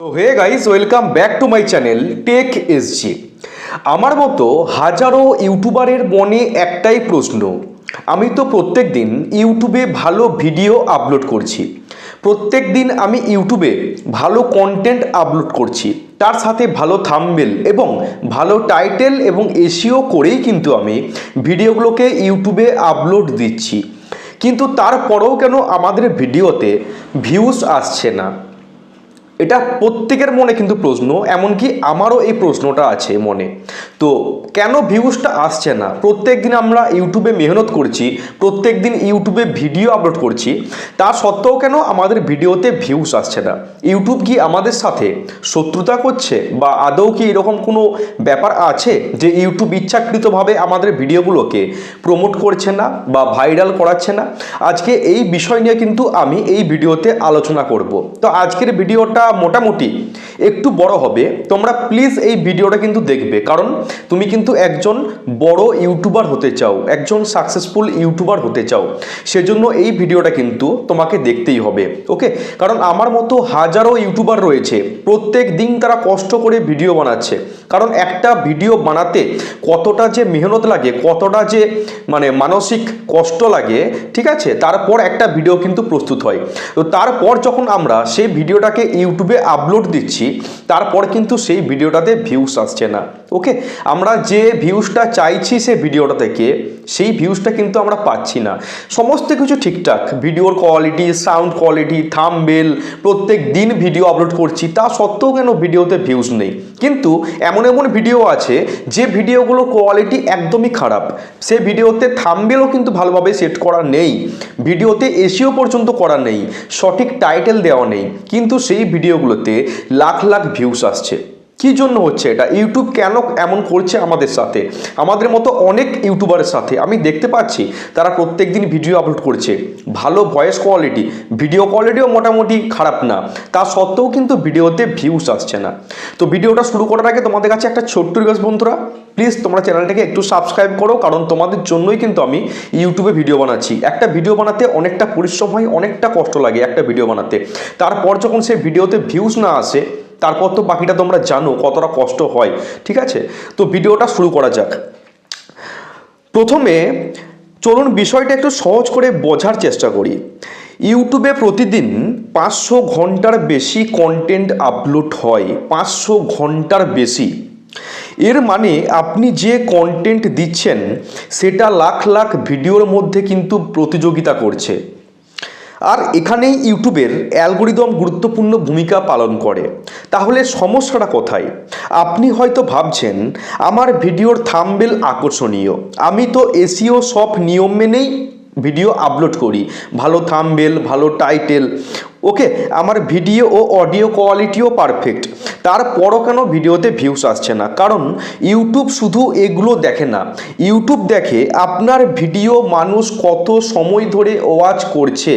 Hey welcome back to my channel Tech SG আমার মতো হাজারো ইউটিউবারের মনে একটাই প্রশ্ন। আমি তো প্রত্যেক দিন ইউটিউবে ভালো ভিডিও আপলোড করছি। প্রত্যেক দিন আমি ইউটিউবে ভালো কন্টেন্ট আপলোড করছি। তার সাথে ভালো থাম্বেল এবং ভালো টাইটেল এবং এসিও করেই কিন্তু আমি ভিডিওগুলোকে ইউটিউবে আপলোড দিচ্ছি। কিন্তু তারপরেও কেন আমাদের ভিডিওতে ভিউজ আসছে না? এটা প্রত্যেকের মনে কিন্তু প্রশ্ন, এমনকি আমারও এই প্রশ্নটা আছে মনে। তো কেন ভিউজটা আসছে না? প্রত্যেক দিন আমরা ইউটিউবে মেহনত করছি প্রত্যেক দিন ইউটিউবে ভিডিও আপলোড করছি, তা সত্ত্বেও কেন আমাদের ভিডিওতে ভিউজ আসছে না? ইউটিউব কি আমাদের সাথে শত্রুতা করছে বা আদৌ কি এরকম কোনো ব্যাপার আছে যে ইউটিউব ইচ্ছাকৃতভাবে আমাদের ভিডিওগুলোকে প্রমোট করছে না বা ভাইরাল করাচ্ছে না? আজকে এই বিষয় নিয়ে কিন্তু আমি এই ভিডিওতে আলোচনা করব। তো আজকের ভিডিওটা মোটামুটি একটু বড় হবে। তোমরা প্লিজ এই ভিডিওটা কিন্তু দেখবে। কারণ তুমি কিন্তু একজন বড় ইউটিউবার হতে চাও, একজন সাকসেসফুল ইউটিউবার হতে চাও। সেজন্য এই ভিডিওটা কিন্তু তোমাকে দেখতেই হবে ওকে কারণ আমার মতো হাজারো ইউটিউবার রয়েছে, প্রত্যেক দিন তারা কষ্ট করে ভিডিও বানাচ্ছে। কারণ একটা ভিডিও বানাতে কতটা যে মেহনত লাগে, কতটা যে মানে মানসিক কষ্ট লাগে, ঠিক আছে? তারপর একটা ভিডিও কিন্তু প্রস্তুত হয়। তো তারপর যখন আমরা সেই ভিডিওটাকে ইউটিউবে আপলোড দিচ্ছি, তারপর কিন্তু সেই ভিডিওটাতে ভিউস আসছে না। ওকে আমরা যে ভিউসটা চাইছি সেই ভিডিওটা থেকে সেই ভিউসটা কিন্তু আমরা পাচ্ছি না। সমস্ত কিছু ঠিকঠাক। ভিডিওর কোয়ালিটি সাউন্ড কোয়ালিটি থামবেল প্রত্যেক দিন ভিডিও আপলোড করছি, তা সত্ত্বেও কেন ভিডিওতে ভিউজ নেই? কিন্তু এমন এমন ভিডিও আছে, যে ভিডিওগুলো কোয়ালিটি একদমই খারাপ। সে ভিডিওতে থামবেলও কিন্তু ভালোভাবে সেট করা নেই। ভিডিওতে এসিও পর্যন্ত করা নেই। সঠিক টাইটেল দেওয়া নেই। কিন্তু সেই ভিডিওগুলোতে লাখ লাখ ভিউস আসছে। কি জন্য হচ্ছে এটা? ইউটিউব কেন এমন করছে আমাদের সাথে? আমাদের মতো অনেক ইউটিউবারের সাথে। আমি দেখতে পাচ্ছি, তারা প্রত্যেক দিন ভিডিও আপলোড করছে। ভালো ভয়েস কোয়ালিটি ভিডিও কোয়ালিটিও মোটামুটি খারাপ না। তা সত্ত্বেও কিন্তু ভিডিওতে ভিউস আসছে না। তো ভিডিওটা শুরু করার আগে তোমাদের কাছে একটা ছোট্ট রিকোয়েস্ট বন্ধুরা প্লিজ তোমরা চ্যানেলটাকে একটু সাবস্ক্রাইব করো, কারণ তোমাদের জন্যই কিন্তু আমি ইউটিউবে ভিডিও বানাচ্ছি। একটা ভিডিও বানাতে অনেকটা পরিশ্রম হয়, অনেকটা কষ্ট লাগে একটা ভিডিও বানাতে। তারপর যখন সেই ভিডিওতে ভিউজ না আসে তারপর তো বাকিটা তোমরা জানো, কতটা কষ্ট হয়, ঠিক আছে? তো ভিডিওটা শুরু করা যাক। প্রথমে চলুন বিষয়টা একটু সহজ করে বোঝার চেষ্টা করি। ইউটিউবে প্রতিদিন পাঁচশো ঘণ্টার বেশি কন্টেন্ট আপলোড হয়, পাঁচশো ঘণ্টার বেশি। এর মানে আপনি যে কন্টেন্ট দিচ্ছেন, সেটা লাখ লাখ ভিডিওর মধ্যে কিন্তু প্রতিযোগিতা করছে। আর এখানেই ইউটিউবের অ্যালগোরিদম গুরুত্বপূর্ণ ভূমিকা পালন করে। তাহলে সমস্যাটা কোথায়? আপনি হয়তো ভাবছেন, আমার ভিডিওর থামবেল আকর্ষণীয়। আমি তো এসিও সব নিয়ম মেনেই ভিডিও আপলোড করি। ভালো থামবেল ভালো টাইটেল ওকে আমার ভিডিও ও অডিও কোয়ালিটিও পারফেক্ট তারপরও কেন ভিডিওতে ভিউস আসছে না। কারণ ইউটিউব শুধু এগুলো দেখে না। ইউটিউব দেখে আপনার ভিডিও মানুষ কত সময় ধরে ওয়াচ করছে।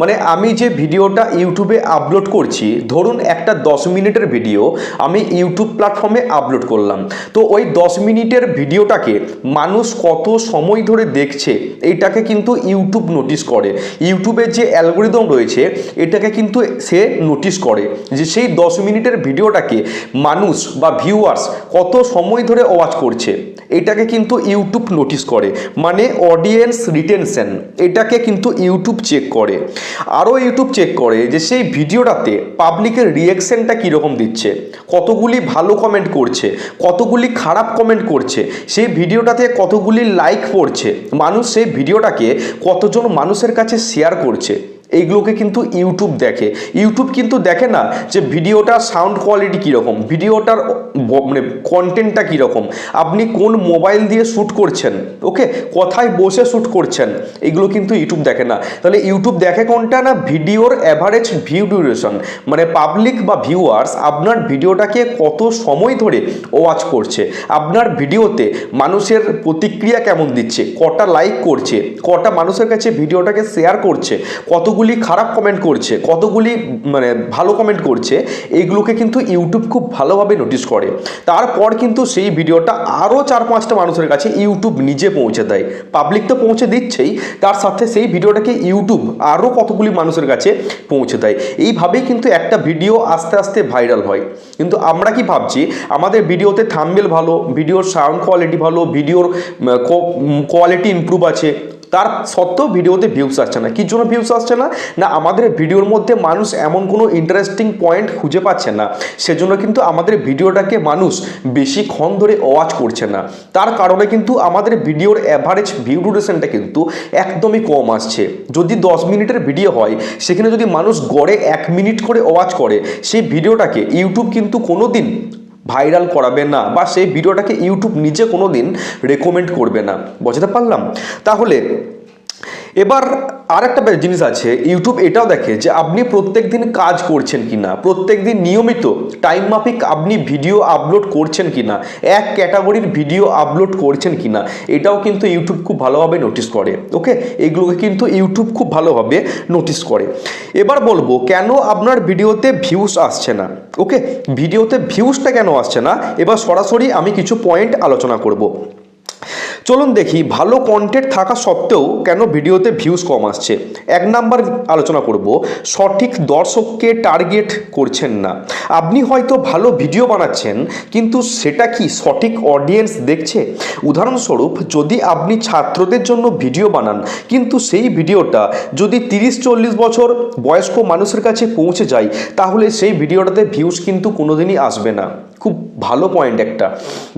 মানে আমি যে ভিডিওটা ইউটিউবে আপলোড করছি, ধরুন একটা দশ মিনিটের ভিডিও আমি ইউটিউব প্ল্যাটফর্মে আপলোড করলাম। তো ওই দশ মিনিটের ভিডিওটাকে মানুষ কত সময় ধরে দেখছে এইটাকে কিন্তু ইউটিউব নোটিস করে। ইউটিউবের যে অ্যালগোরিদম রয়েছে এটাকে কিন্তু সে নোটিস করে যে সেই দশ মিনিটের ভিডিওটাকে মানুষ বা ভিউয়ার্স কত সময় ধরে ওয়াচ করছে। এটাকে কিন্তু ইউটিউব নোটিস করে মানে অডিয়েন্স রিটেনশন এটাকে কিন্তু ইউটিউব চেক করে। আরও ইউটিউব চেক করে যে সেই ভিডিওটাতে পাবলিকের রিয়েকশনটা কীরকম দিচ্ছে, কতগুলি ভালো কমেন্ট করছে, কতগুলি খারাপ কমেন্ট করছে, সেই ভিডিওটাতে কতগুলি লাইক পড়ছে, মানুষ সেই ভিডিওটাকে কতজন মানুষের কাছে শেয়ার করছে। এইগুলোকে কিন্তু ইউটিউব দেখে। ইউটিউব কিন্তু দেখে না যে ভিডিওটার সাউন্ড কোয়ালিটি কীরকম, ভিডিওটার মানে কন্টেন্টটা কীরকম। আপনি কোন মোবাইল দিয়ে শ্যুট করছেন ওকে কোথায় বসে শ্যুট করছেন, এগুলো কিন্তু ইউটিউব দেখে না। তাহলে ইউটিউব দেখে কোনটা না ভিডিওর অ্যাভারেজ ভিউ ডিউরেশন মানে পাবলিক বা ভিউয়ার্স আপনার ভিডিওটাকে কত সময় ধরে ওয়াচ করছে? আপনার ভিডিওতে মানুষের প্রতিক্রিয়া কেমন দিচ্ছে? কটা লাইক করছে? কটা মানুষের কাছে ভিডিওটাকে শেয়ার করছে? কতগুলি কতগুলি খারাপ কমেন্ট করছে, কতগুলি মানে ভালো কমেন্ট করছে এইগুলোকে কিন্তু ইউটিউব খুব ভালোভাবে নোটিশ করে। তারপর কিন্তু সেই ভিডিওটা আরও চার পাঁচটা মানুষের কাছে ইউটিউব নিজে পৌঁছে দেয়। পাবলিক তো পৌঁছে দিচ্ছেই, তার সাথে সেই ভিডিওটাকে ইউটিউব আরও কতগুলি মানুষের কাছে পৌঁছে দেয়। এইভাবেই কিন্তু একটা ভিডিও আস্তে আস্তে ভাইরাল হয়। কিন্তু আমরা কি ভাবছি, আমাদের ভিডিওতে থাম্বেল ভালো, ভিডিওর সাউন্ড কোয়ালিটি ভালো, ভিডিওর কোয়ালিটি ইমপ্রুভ আছে তার সত্ত্বেও ভিডিওতে ভিউস আসছে না। কি জন্য ভিউস আসছে না? না, আমাদের ভিডিওর মধ্যে মানুষ এমন কোনো ইন্টারেস্টিং পয়েন্ট খুঁজে পাচ্ছে না। সেজন্য কিন্তু আমাদের ভিডিওটাকে মানুষ বেশিক্ষণ ধরে ওয়াচ করছে না। তার কারণে কিন্তু আমাদের ভিডিওর অ্যাভারেজ ভিউ ডিউরেশনটা কিন্তু একদমই কম আসছে। যদি দশ মিনিটের ভিডিও হয়, সেখানে যদি মানুষ গড়ে এক মিনিট করে ওয়াচ করে, সেই ভিডিওটাকে ইউটিউব কিন্তু কোনো দিন ভাইরাল করাবে না বা সেই ভিডিওটাকে ইউটিউব নিজে কোনো দিন রেকমেন্ড করবে না। বুঝতে পারলাম? তাহলে এবার আর একটা জিনিস আছে ইউটিউব এটাও দেখে যে আপনি প্রত্যেক দিন কাজ করছেন কি না প্রত্যেক দিন নিয়মিত টাইম মাফিক আপনি ভিডিও আপলোড করছেন কি না এক ক্যাটাগরির ভিডিও আপলোড করছেন কি না এটাও কিন্তু ইউটিউব খুব ভালোভাবে নোটিস করে ওকে এগুলোকে কিন্তু ইউটিউব খুব ভালোভাবে নোটিস করে। এবার বলব, কেন আপনার ভিডিওতে ভিউস আসছে না ওকে ভিডিওতে ভিউসটা কেন আসছে না? এবার সরাসরি আমি কিছু পয়েন্ট আলোচনা করব। চলুন দেখি ভালো কন্টেন্ট থাকা সত্ত্বেও কেন ভিডিওতে ভিউজ কম আসছে। এক নাম্বার আলোচনা করব, সঠিক দর্শককে টার্গেট করছেন না। আপনি হয়তো ভালো ভিডিও বানাচ্ছেন, কিন্তু সেটা কি সঠিক অডিয়েন্স দেখছে? উদাহরণস্বরূপ, যদি আপনি ছাত্রদের জন্য ভিডিও বানান, কিন্তু সেই ভিডিওটা যদি তিরিশ, চল্লিশ বছর বয়স্ক মানুষের কাছে পৌঁছে যায়, তাহলে সেই ভিডিওটাতে ভিউজ কিন্তু কোনোদিনই আসবে না। খুব ভালো পয়েন্ট একটা।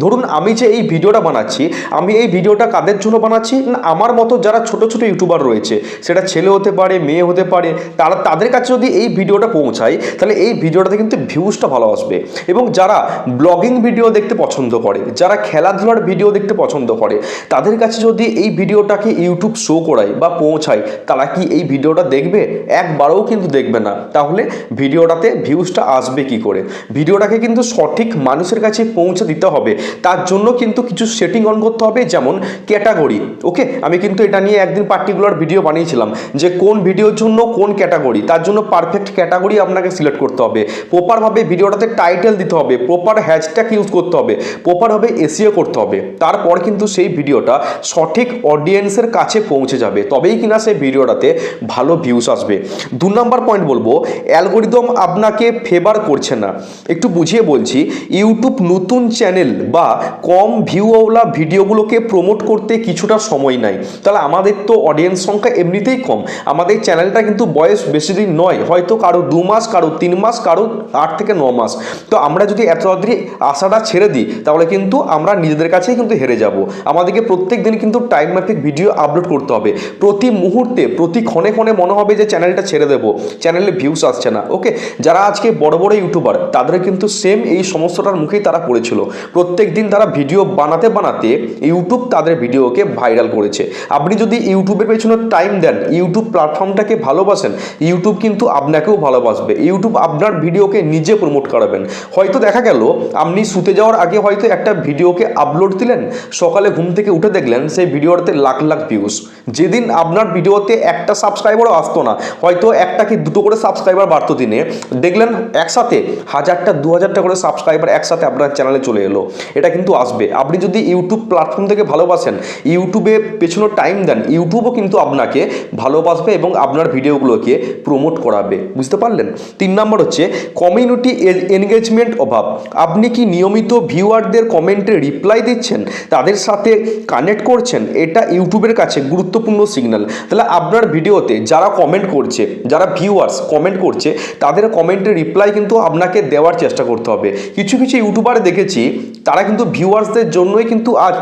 ধরুন আমি যে এই ভিডিওটা বানাচ্ছি, আমি এই ভিডিওটা কাদের জন্য বানাচ্ছি? না, আমার মতো যারা ছোট ছোট ইউটিউবার রয়েছে, সেটা ছেলে হতে পারে, মেয়ে হতে পারে, তারা তাদের কাছে যদি এই ভিডিওটা পৌঁছায়, তাহলে এই ভিডিওটাতে কিন্তু ভিউজটা ভালো আসবে। এবং যারা ব্লগিং ভিডিও দেখতে পছন্দ করে, যারা খেলাধুলার ভিডিও দেখতে পছন্দ করে, তাদের কাছে যদি এই ভিডিওটাকে ইউটিউব শো করায় বা পৌঁছায়, তারা কি এই ভিডিওটা দেখবে? একবারও কিন্তু দেখবে না। তাহলে ভিডিওটাতে ভিউজটা আসবে কি করে? ভিডিওটাকে কিন্তু সঠিক মানুষের কাছে পৌঁছে দিতে হবে। তার জন্য কিন্তু কিছু সেটিং অন করতে হবে, যেমন ক্যাটাগরি ওকে আমি কিন্তু এটা নিয়ে একদিন পার্টিকুলার ভিডিও বানিয়েছিলাম যে কোন ভিডিওর জন্য কোন ক্যাটাগরি তার জন্য পারফেক্ট ক্যাটাগরি আপনাকে সিলেক্ট করতে হবে। প্রপারভাবে ভিডিওটাতে টাইটেল দিতে হবে প্রপার হ্যাশট্যাগ ইউজ করতে হবে প্রপারভাবে এসিও করতে হবে। তারপর কিন্তু সেই ভিডিওটা সঠিক অডিয়েন্সের কাছে পৌঁছে যাবে। তবেই কিনা সেই ভিডিওটাতে ভালো ভিউস আসবে। দু নম্বর পয়েন্ট বলব অ্যালগোরিদম আপনাকে ফেভার করছে না। একটু বুঝিয়ে বলছি ইউটিউব নতুন চ্যানেল বা কম ভিউওয়ালা ভিডিওগুলোকে প্রমোট করতে কিছুটা সময় নেয় তাহলে আমাদের তো অডিয়েন্স সংখ্যা এমনিতেই কম। আমাদের চ্যানেলটা কিন্তু বয়স বেশি দিন নয়, হয়তো কারও দু মাস, কারও তিন মাস, কারও আট থেকে ন মাস। তো আমরা যদি এত তাড়াতাড়ি আশাটা ছেড়ে দিই, তাহলে কিন্তু আমরা নিজেদের কাছেই কিন্তু হেরে যাব। আমাদেরকে প্রত্যেক দিন কিন্তু টাইম ম্যাপিক ভিডিও আপলোড করতে হবে। প্রতি মুহূর্তে, প্রতি ক্ষণে ক্ষণে মনে হবে যে চ্যানেলটা ছেড়ে দেবো। চ্যানেলে ভিউস আসছে না ওকে যারা আজকে বড় বড় ইউটিউবার তাদের কিন্তু সেম এই সমস্যাটার মুখেই তারা পড়েছিল। প্রত্যেক দিন তারা ভিডিও বানাতে বানাতে ইউটিউব তাদের ভিডিওকে ভাইরাল করেছে। আপনি যদি ইউটিউবের পেছনে টাইম দেন, ইউটিউব প্ল্যাটফর্মটাকে ভালোবাসেন, ইউটিউব কিন্তু আপনাকেও ভালোবাসবে। ইউটিউব আপনার ভিডিওকে নিজে প্রমোট করাবেন। হয়তো দেখা গেল, আপনি শুতে যাওয়ার আগে হয়তো একটা ভিডিওকে আপলোড দিলেন, সকালে ঘুম থেকে উঠে দেখলেন সেই ভিডিওটাতে লাখ লাখ ভিউজ যেদিন আপনার ভিডিওতে একটা সাবস্ক্রাইবারও আসতো না, হয়তো একটা কি দুটো করে সাবস্ক্রাইবার বাড়তো দিনে। দেখলেন একসাথে হাজারটা দু হাজারটা করে সাবস্ক্রাইবার একসাথে আপনার চ্যানেলে চলে এলো। এটা কিন্তু আসবে। আপনি যদি ইউটিউব প্ল্যাটফর্ম থেকে ভালোবাসেন, ইউটিউবে পেছনে টাইম দেন, ইউটিউবও কিন্তু আপনাকে ভালোবাসবে এবং আপনার ভিডিওগুলোকে প্রমোট করাবে। বুঝতে পারলেন? তিন নম্বর হচ্ছে কমিউনিটি এনগেজমেন্ট অভাব। আপনি কি নিয়মিত ভিউয়ারদের কমেন্টে রিপ্লাই দিচ্ছেন? তাদের সাথে কানেক্ট করছেন? এটা ইউটিউবের কাছে গুরুত্বপূর্ণ সিগন্যাল তাহলে আপনার ভিডিওতে যারা কমেন্ট করছে, যারা ভিউয়ার্স কমেন্ট করছে, তাদের কমেন্টে রিপ্লাই কিন্তু আপনাকে দেওয়ার চেষ্টা করতে হবে। কিছু কিছু ইউটিউবার দেখেছি, তারা কিন্তু ভিউয়ার্সদের জন্যই কিন্তু আজ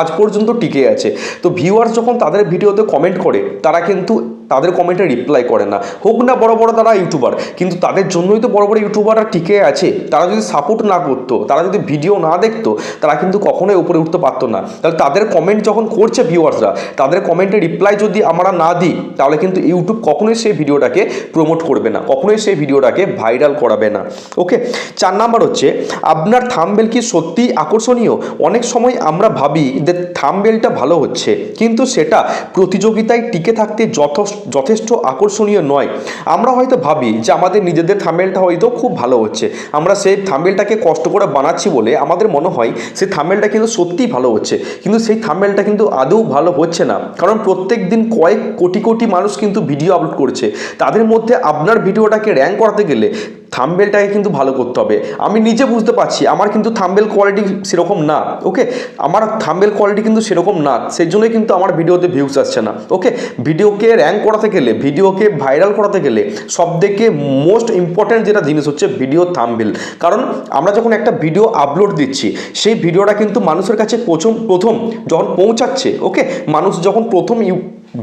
আজ পর্যন্ত টিকে আছে। তো ভিউয়ার্স যখন তাদের ভিডিওতে কমেন্ট করে, তারা কিন্তু তাদের কমেন্টে রিপ্লাই করে না। হোক না বড় বড় তারা ইউটিউবার কিন্তু তাদের জন্যই তো বড় বড় ইউটিউবাররা টিকে আছে। তারা যদি সাপোর্ট না করতো, তারা যদি ভিডিও না দেখতো, তারা কিন্তু কখনোই উপরে উঠতে পারতো না। তাহলে তাদের কমেন্ট যখন করছে ভিউয়ার্সরা তাদের কমেন্টে রিপ্লাই যদি আমরা না দিই, তাহলে কিন্তু ইউটিউব কখনোই সেই ভিডিওটাকে প্রমোট করবে না, কখনোই সেই ভিডিওটাকে ভাইরাল করাবে না। ওকে চার নাম্বার হচ্ছে, আপনার থামবেল কি সত্যিই আকর্ষণীয়? অনেক সময় আমরা ভাবি যে থামবেলটা ভালো হচ্ছে, কিন্তু সেটা প্রতিযোগিতায় টিকে থাকতে যথেষ্ট যথেষ্ট আকর্ষণীয় নয়। আমরা হয়তো ভাবি যে আমাদের নিজেদের থামেলটা হয়তো খুব ভালো হচ্ছে। আমরা সেই থামেলটাকে কষ্ট করে বানাচ্ছি বলে আমাদের মনে হয় সেই থামেলটা কিন্তু সত্যিই ভালো হচ্ছে। কিন্তু সেই থামেলটা কিন্তু আদৌ ভালো হচ্ছে না। কারণ প্রত্যেক দিন কয়েক কোটি কোটি মানুষ কিন্তু ভিডিও আপলোড করছে। তাদের মধ্যে আপনার ভিডিওটাকে র্যাঙ্ক করাতে গেলে থাম্বেলটাকে কিন্তু ভালো করতে হবে। আমি নিজে বুঝতে পারছি, আমার কিন্তু থাম্বেল কোয়ালিটি সেরকম না। ওকে আমার থাম্বেল কোয়ালিটি কিন্তু সেরকম না। সেই জন্যই কিন্তু আমার ভিডিওতে ভিউস আসছে না। ওকে ভিডিওকে র্যাঙ্ক করাতে গেলে, ভিডিওকে ভাইরাল করাতে গেলে সব থেকে মোস্ট ইম্পর্ট্যান্ট যেটা জিনিস হচ্ছে ভিডিও থাম্বেল কারণ আমরা যখন একটা ভিডিও আপলোড দিচ্ছি, সেই ভিডিওটা কিন্তু মানুষের কাছে প্রথম প্রথম যখন পৌঁছাচ্ছে ওকে মানুষ যখন প্রথম ইউ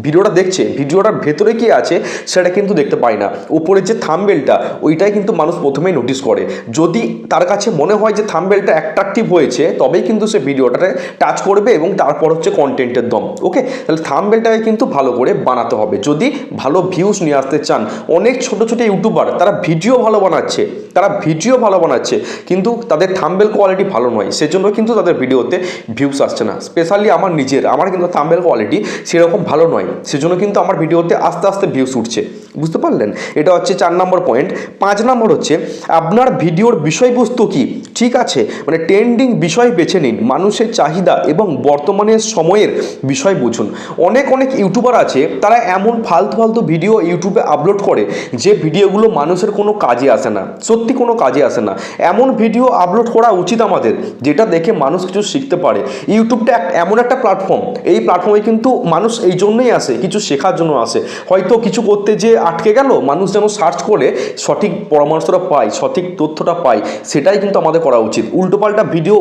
ভিডিওটা দেখছে, ভিডিওটার ভেতরে কি আছে সেটা কিন্তু দেখতে পায় না। উপরে যে থামবেলটা ওইটাই কিন্তু মানুষ প্রথমেই নোটিস করে। যদি তার কাছে মনে হয় যে থামবেলটা অ্যাট্রাকটিভ হয়েছে, তবেই কিন্তু সে ভিডিওটাতে টাচ করবে এবং তারপর হচ্ছে কন্টেন্টের দম। ওকে তাহলে থামবেলটাকে কিন্তু ভালো করে বানাতে হবে। যদি ভালো ভিউজ নিয়ে আসতে চান, অনেক ছোট ছোট ইউটিউবার তারা ভিডিও ভালো বানাচ্ছে, তারা ভিডিও ভালো বানাচ্ছে, কিন্তু তাদের থাম্বেল কোয়ালিটি ভালো নয়। সেজন্য কিন্তু তাদের ভিডিওতে ভিউস আসছে না। স্পেশালি আমার নিজের, আমার কিন্তু থাম্বেল কোয়ালিটি সেরকম ভালো নয়। সেজন্য কিন্তু আমার ভিডিওতে আস্তে আস্তে ভিউস উঠছে। বুঝতে পারলেন? এটা হচ্ছে চার নম্বর পয়েন্ট পাঁচ নম্বর হচ্ছে, আপনার ভিডিওর বিষয়বস্তু কি? ঠিক আছে মানে ট্রেন্ডিং বিষয় বেছে নিন, মানুষের চাহিদা এবং বর্তমানের সময়ের বিষয় বুঝুন। অনেক অনেক ইউটিউবার আছে, তারা এমন ফালতু ফালতু ভিডিও ইউটিউবে আপলোড করে, যে ভিডিওগুলো মানুষের কোনো কাজে আসে না, সত্যি কোনো কাজে আসে না। এমন ভিডিও আপলোড করা উচিত আমাদের, যেটা দেখে মানুষ কিছু শিখতে পারে। ইউটিউবটা এমন একটা প্ল্যাটফর্ম এই প্ল্যাটফর্মে কিন্তু মানুষ এই জন্যই আসে, কিছু শেখার জন্য আসে। হয়তো কিছু করতে যে আটকে গেল, মানুষ যেন সার্চ করে সঠিক পরামর্শটা পায়, সঠিক তথ্যটা পায়, সেটাই কিন্তু আমাদের করা উচিত। উল্টোপাল্টা ভিডিও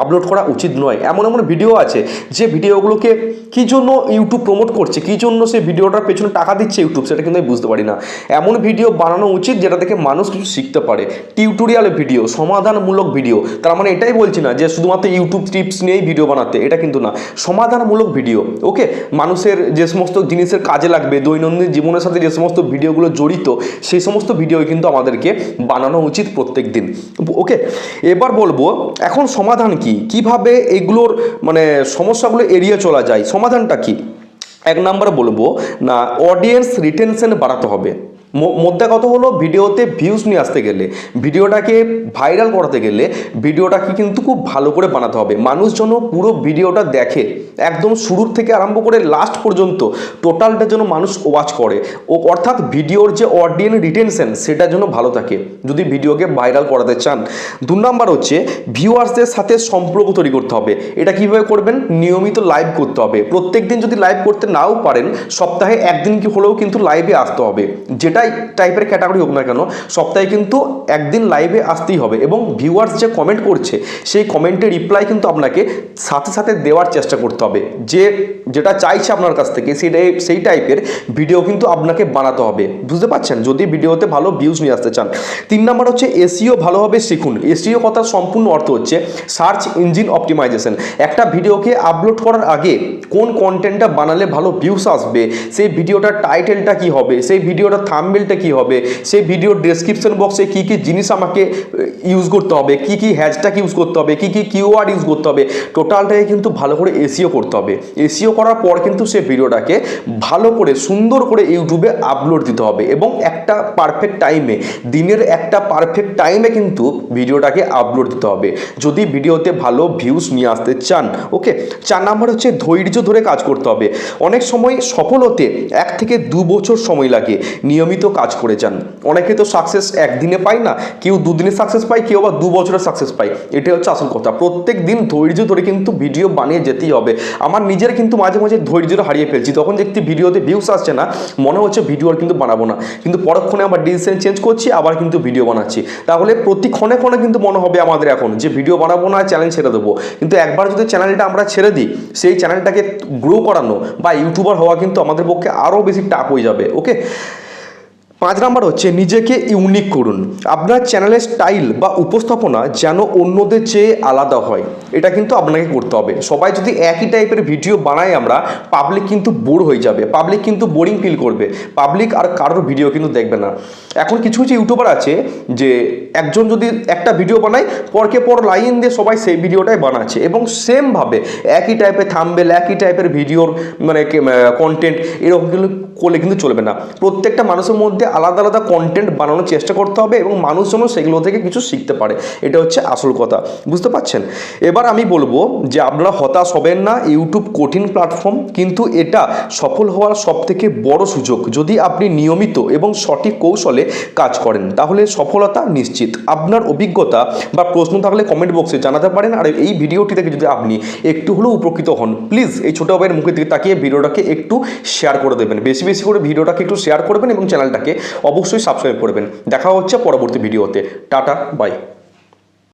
আপলোড করা উচিত নয়। এমন এমন ভিডিও আছে যে ভিডিওগুলোকে কী জন্য ইউটিউব প্রমোট করছে, কী জন্য সে ভিডিওটার পেছনে টাকা দিচ্ছে ইউটিউব সেটা কিন্তু আমি বুঝতে পারি না। এমন ভিডিও বানানো উচিত যেটা থেকে মানুষ কিছু শিখতে পারে। টিউটোরিয়াল ভিডিও সমাধানমূলক ভিডিও তার মানে এটাই বলছি না যে শুধুমাত্র ইউটিউব টিপস নিয়েই ভিডিও বানাতে, এটা কিন্তু না। সমাধানমূলক ভিডিও ওকে মানুষের যে সমস্ত জিনিসের কাজে লাগবে, দৈনন্দিন জীবনের সাথে যে সমস্ত ভিডিওগুলো জড়িত, সেই সমস্ত ভিডিও কিন্তু আমাদেরকে বানানো উচিত প্রত্যেক দিন ওকে এবার বলব, এখন সমাধান কি? কীভাবে এগুলোর মানে সমস্যাগুলো এড়িয়ে চলা যায়? সমাধানটা কি? এক নাম্বার বলব, না অডিয়েন্স রিটেনশন বাড়াতে হবে। মধ্যে কত হলো ভিডিওতে ভিউজ নিয়ে আসতে গেলে, ভিডিওটাকে ভাইরাল করাতে গেলে ভিডিওটাকে কিন্তু খুব ভালো করে বানাতে হবে। মানুষ যেন পুরো ভিডিওটা দেখে, একদম শুরুর থেকে আরম্ভ করে লাস্ট পর্যন্ত টোটালটা যেন মানুষ ওয়াচ করে। ও, অর্থাৎ ভিডিওর যে অডিয়েন্স রিটেনশন সেটা যেন ভালো থাকে, যদি ভিডিওকে ভাইরাল করাতে চান। দু নাম্বার হচ্ছে ভিউয়ার্সদের সাথে সম্পর্ক তৈরি করতে হবে। এটা কীভাবে করবেন? নিয়মিত লাইভ করতে হবে। প্রত্যেক দিন যদি লাইভ করতে নাও পারেন, সপ্তাহে একদিন কি হলেও কিন্তু লাইভে আসতে হবে। যেটাই টাইপের ক্যাটাগরি হোক না কেন, সপ্তাহে কিন্তু একদিন লাইভে আসতেই হবে এবং ভিউয়ার্স যে কমেন্ট করছে, সেই কমেন্টের রিপ্লাই কিন্তু আপনাকে সাথে সাথে দেওয়ার চেষ্টা করতে হবে। যে যেটা চাইছে আপনার কাছ থেকে সেটাই সেই টাইপের ভিডিও কিন্তু আপনাকে বানাতে হবে। বুঝতে পারছেন? যদি ভিডিওতে ভালো ভিউজ নিয়ে আসতে চান। তিন নম্বর হচ্ছে এসিও ভালোভাবে শিখুন। এসিও কথার সম্পূর্ণ অর্থ হচ্ছে সার্চ ইঞ্জিন অপটিমাইজেশন একটা ভিডিওকে আপলোড করার আগে কোন কন্টেন্টটা বানালে ভালো ভিউস আসবে, সেই ভিডিওটার টাইটেলটা কি হবে, সেই ভিডিওটার থাম্বেলটা কি হবে? সেই ভিডিওর ডেসক্রিপশন বক্সে কি কি জিনিস আমাকে ইউজ করতে হবে? কি কি হ্যাশট্যাগ ইউজ করতে হবে? কি কি কিওয়ার্ড ইউজ করতে হবে? টোটালটাকে কিন্তু ভালো করে এসিও করতে হবে। এসিও করার পর কিন্তু সে ভিডিওটাকে ভালো করে, সুন্দর করে ইউটিউবে আপলোড দিতে হবে এবং একটা পারফেক্ট টাইমে দিনের একটা পারফেক্ট টাইমে কিন্তু ভিডিওটাকে আপলোড দিতে হবে। যদি ভিডিওতে ভালো ভিউজ নিয়ে আসতে চান ওকে চার নাম্বার হচ্ছে ধৈর্য ধরে কাজ করতে হবে। অনেক সময় সফল হতে এক থেকে দু বছর সময় লাগে। নিয়মিত কাজ করে যান। অনেকে তো সাকসেস একদিনে পায় না, কেউ দুদিনে সাকসেস পায়, কেউ আবার দু বছরের সাকসেস পায়। এটাই হচ্ছে আসল কথা। প্রত্যেক দিন ধৈর্য ধরে কিন্তু ভিডিও বানিয়ে যেতেই হবে। আমার নিজের কিন্তু মাঝে মাঝে ধৈর্যটা হারিয়ে ফেলছি। তখন দেখছি ভিডিওতে ভিউস আসছে না, মনে হচ্ছে ভিডিও আর কিন্তু বানাবো না। কিন্তু পরক্ষণে আবার ডিসিশন চেঞ্জ করছি, আবার কিন্তু ভিডিও বানাচ্ছি। তাহলে প্রতি ক্ষণে ক্ষণে কিন্তু মনে হবে আমাদের এখন যে ভিডিও বানাবো না চ্যানেল ছেড়ে দেবো। কিন্তু একবার যদি চ্যানেলটা আমরা ছেড়ে দিই, সেই চ্যানেলটাকে গ্রো করানো বা ইউটিউবার হওয়া কিন্তু আমাদের পক্ষে আরও বেশি টাফ হয়ে যাবে ওকে পাঁচ নাম্বার হচ্ছে, নিজেকে ইউনিক করুন। আপনার চ্যানেলের স্টাইল বা উপস্থাপনা যেন অন্যদের চেয়ে আলাদা হয়। এটা কিন্তু আপনাকে করতে হবে। সবাই যদি একই টাইপের ভিডিও বানাই আমরা পাবলিক কিন্তু বোর হয়ে যাবে। পাবলিক কিন্তু বোরিং ফিল করবে। পাবলিক আর কারোর ভিডিও কিন্তু দেখবে না। এখন কিছু কিছু ইউটিউবার আছে যে, একজন যদি একটা ভিডিও বানায়, পরকে পর লাইন দিয়ে সবাই সেই ভিডিওটাই বানাচ্ছে এবং সেমভাবে একই টাইপের থাম্বেল একই টাইপের ভিডিওর মানে কন্টেন্ট এরকম করলে কিন্তু চলবে না। প্রত্যেকটা মানুষের মধ্যে আলাদা আলাদা কন্টেন্ট বানানোর চেষ্টা করতে হবে এবং মানুষ যেন সেগুলো থেকে কিছু শিখতে পারে। এটা হচ্ছে আসল কথা। বুঝতে পারছেন? এবার আমি বলব যে আপনারা হতাশ হবেন না ইউটিউব কঠিন প্ল্যাটফর্ম কিন্তু এটা সফল হওয়ার সব থেকে বড় সুযোগ। যদি আপনি নিয়মিত এবং সঠিক কৌশলে কাজ করেন, তাহলে সফলতা নিশ্চিত। আপনার অভিজ্ঞতা বা প্রশ্ন থাকলে কমেন্ট বক্সে জানাতে পারেন। আর এই ভিডিওটি থেকে যদি আপনি একটু হলেও উপকৃত হন প্লিজ এই ছোটো ভাইয়ের মুখের দিকে তাকিয়ে ভিডিওটাকে একটু শেয়ার করে দেবেন। বেশি বেশি করে ভিডিওটাকে একটু শেয়ার করবেন এবং চ্যানেলটাকে অবশ্যই সাবস্ক্রাইব করবেন। দেখা হচ্ছে পরবর্তী ভিডিওতে। Tata bye